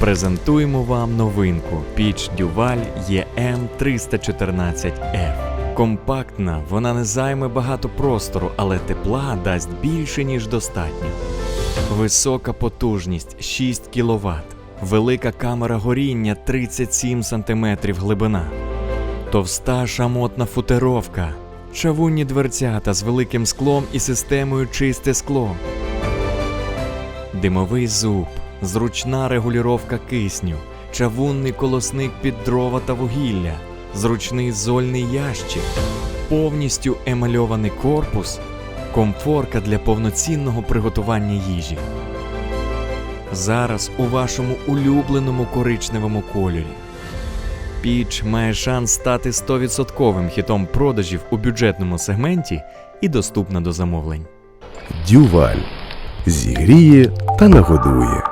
Презентуємо вам новинку піч Дюваль EM 314F. Компактна, вона не займе багато простору, але тепла дасть більше, ніж достатньо. Висока потужність 6 кВт. Велика камера горіння 37 см глибина. Товста шамотна футеровка. Чавунні дверцята з великим склом і системою чисте скло. Димовий зуб, зручна регулювання кисню, чавунний колосник під дрова та вугілля, зручний зольний ящик, повністю емальований корпус, комфорка для повноцінного приготування їжі. Зараз у вашому улюбленому коричневому кольорі. Піч має шанс стати 100% хітом продажів у бюджетному сегменті і доступна до замовлень. Дюваль зігріє та нагодує.